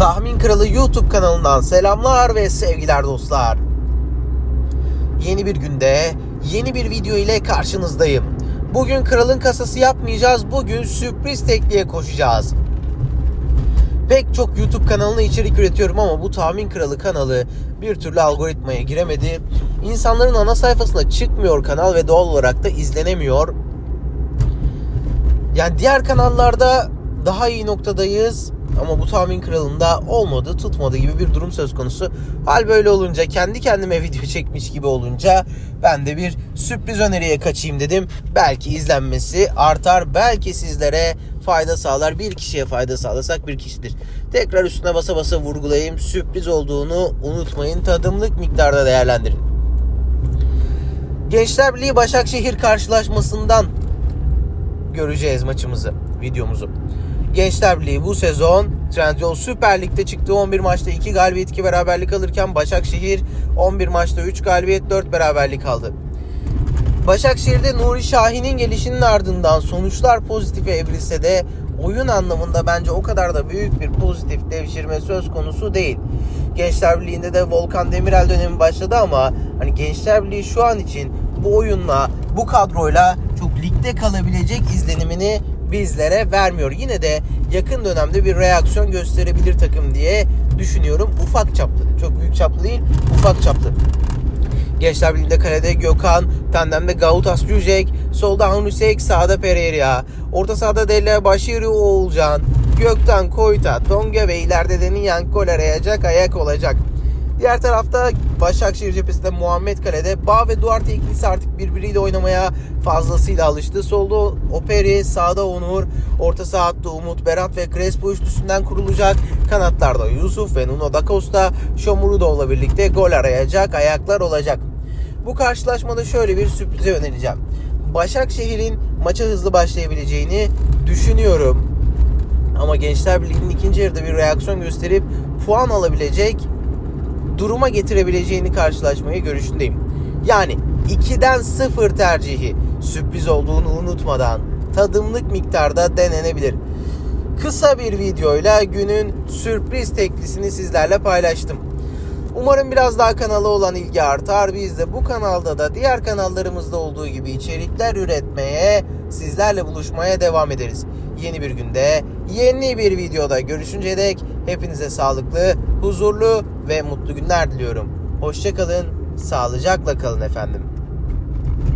Tahmin Kralı YouTube kanalından selamlar ve sevgiler dostlar. Yeni bir günde yeni bir video ile karşınızdayım. Bugün kralın kasası yapmayacağız. Bugün sürpriz tekliğe koşacağız. Pek çok YouTube kanalına içerik üretiyorum ama bu Tahmin Kralı kanalı bir türlü algoritmaya giremedi. İnsanların ana sayfasına çıkmıyor kanal ve doğal olarak da izlenemiyor. Yani diğer kanallarda daha iyi noktadayız ama bu tahmin kralında olmadı tutmadı gibi bir durum söz konusu. Hal böyle olunca kendi kendime video çekmiş gibi olunca ben de bir sürpriz öneriye kaçayım dedim. Belki izlenmesi artar belki sizlere fayda sağlar. Bir kişiye fayda sağlasak bir kişidir. Tekrar üstüne basa basa vurgulayayım. Sürpriz olduğunu unutmayın. Tadımlık miktarda değerlendirin. Gençler Birliği Başakşehir karşılaşmasından göreceğiz maçımızı, videomuzu. Gençler Birliği bu sezon Trendyol Süper Lig'de çıktığı 11 maçta 2 galibiyet 2 beraberlik alırken Başakşehir 11 maçta 3 galibiyet 4 beraberlik aldı. Başakşehir'de Nuri Şahin'in gelişinin ardından sonuçlar pozitife evrilse de oyun anlamında bence o kadar da büyük bir pozitif devşirme söz konusu değil. Gençler Birliği'nde de Volkan Demirel dönemi başladı ama hani Gençler Birliği şu an için bu oyunla, bu kadroyla çok ligde kalabilecek izlenimini bizlere vermiyor. Yine de yakın dönemde bir reaksiyon gösterebilir takım diye düşünüyorum. Ufak çaplı. Çok büyük çaplı değil, ufak çaplı. Gençler Birliği'nde kalede Gökhan, tandemde Gautas Cücek, solda Hanusek, sağda Pereira, orta sahada Delle Başiri Oğulcan, Gökten Koyta, Tonga ve ileride de Niyan gol arayacak ayak olacak. Diğer tarafta Başakşehir cephesinde Muhammed Kale'de Bağ ve Duarte ikilisi artık birbiriyle oynamaya fazlasıyla alıştı. Solda Operi, sağda Onur, orta saatte Umut, Berat ve Crespo üçlüsünden kurulacak. Kanatlarda Yusuf ve Nuno da Costa, Şomurudov'la birlikte gol arayacak ayaklar olacak. Bu karşılaşmada şöyle bir sürprize önereceğim. Başakşehir'in maça hızlı başlayabileceğini düşünüyorum. Ama Gençler Birliği'nin ikinci yarıda bir reaksiyon gösterip puan alabilecek duruma getirebileceğini karşılaşmayı görüşündeyim. Yani 2'den 0 tercihi sürpriz olduğunu unutmadan tadımlık miktarda denenebilir. Kısa bir videoyla günün sürpriz teklisini sizlerle paylaştım. Umarım biraz daha kanala olan ilgi artar. Biz de bu kanalda da diğer kanallarımızda olduğu gibi içerikler üretmeye, sizlerle buluşmaya devam ederiz. Yeni bir günde, yeni bir videoda görüşünceye dek hepinize sağlıklı, huzurlu ve mutlu günler diliyorum. Hoşçakalın, sağlıcakla kalın efendim.